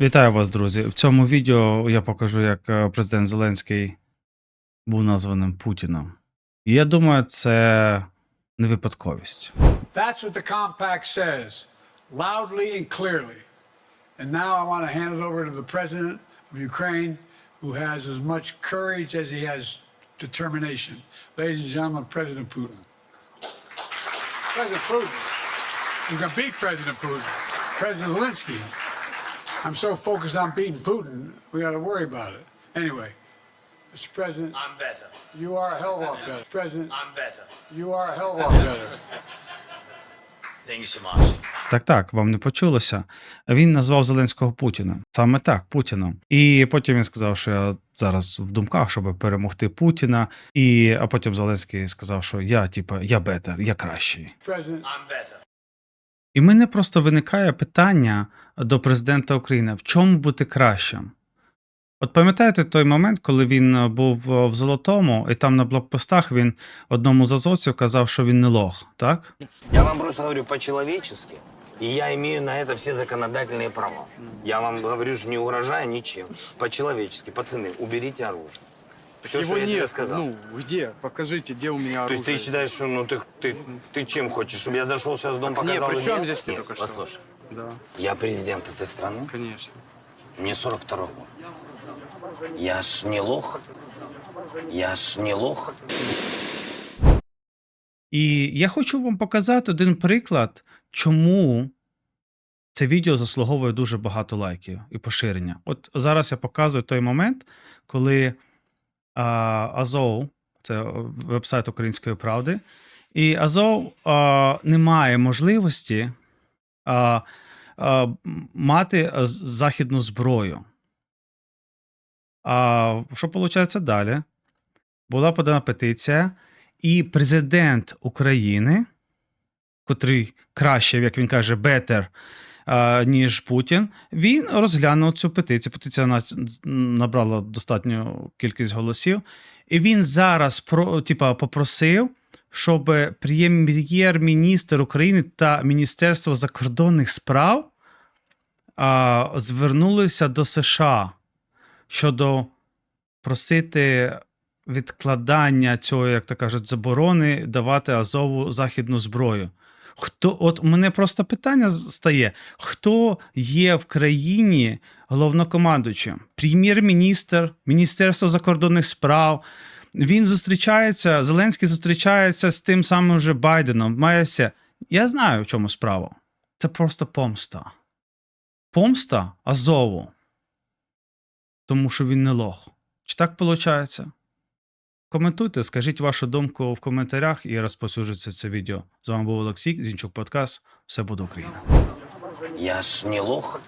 Вітаю вас, друзі. В цьому відео я покажу, як е, президент Зеленський був названим Путіном. І я думаю, це не випадковість. That's what the compact says, loudly and clearly. And now I want to hand it over to the president of Ukraine, who has as much courage as he has determination. Ladies and gentlemen, President Putin. President Putin. You can beat President Putin. President Zelensky. I'm so focused on beating Putin, we got to worry about it. Anyway, Mr. President, I'm better. you are a hell of a lot better. President, I'm better. you are a hell of a lot better. Thank you so much. Так, так, вам не почулося. Він назвав Зеленського Путіним. Саме так, Путіном. І потім він сказав, що я зараз в думках, щоб перемогти Путіна. І а потім Зеленський сказав, що я, типа, я бетер, я кращий. President, I'm better. І в мене просто виникає питання до президента України: в чому бути кращим? От пам'ятаєте той момент, коли він е, був е, в Золотому, і там на блокпостах він одному з азовців казав, що він не лох, так? Я вам просто говорю по-человечески, и я имею на это все законодательные права. Я вам говорю, же не угрожая ничем. По-человечески. Пацаны, уберите оружие. Все, Его что я тебе нет. сказал. Ну, где? Покажите, где у меня То оружие. есть ты считаешь, что ну ты, ты, ты чем хочешь, чтобы я зашел сейчас в дом, Так нет, показал? при и чем нет? здесь ты Нет, только что? послушай. Да, Я президент этой страны, конечно. мне 42 год. Я ж не лох. Я ж не лох. І я хочу вам показати один приклад, чому це відео заслуговує дуже багато лайків і поширення. От зараз я показую той момент, коли а, Азов, це вебсайт Української правди, і Азов а, не має можливості а, а, мати західну зброю. А що виходить далі? Була подана петиція, і президент України, котрий краще, як він каже, бетер, ніж Путін, він розглянув цю петицію. Петиція набрала достатню кількість голосів. І він зараз про, типа, попросив, щоб прем'єр-міністр України та Міністерство закордонних справ а, звернулися до США щодо просити відкладання цього, як то кажуть, заборони давати Азову західну зброю. Хто, от у мене просто питання стає: хто є в країні головнокомандуючим? Прем'єр-міністр, Міністерство закордонних справ. Він зустрічається, Зеленський зустрічається з тим самим вже Байденом. Має все. Я знаю, в чому справа. Це просто помста. Помста Азову. Тому що він не лох. Чи так виходить? Коментуйте, скажіть вашу думку в коментарях і розпосюджуйте це відео. З вами був Олексій, Зінчук Подкаст. Все буде Україна. Я ж не лох.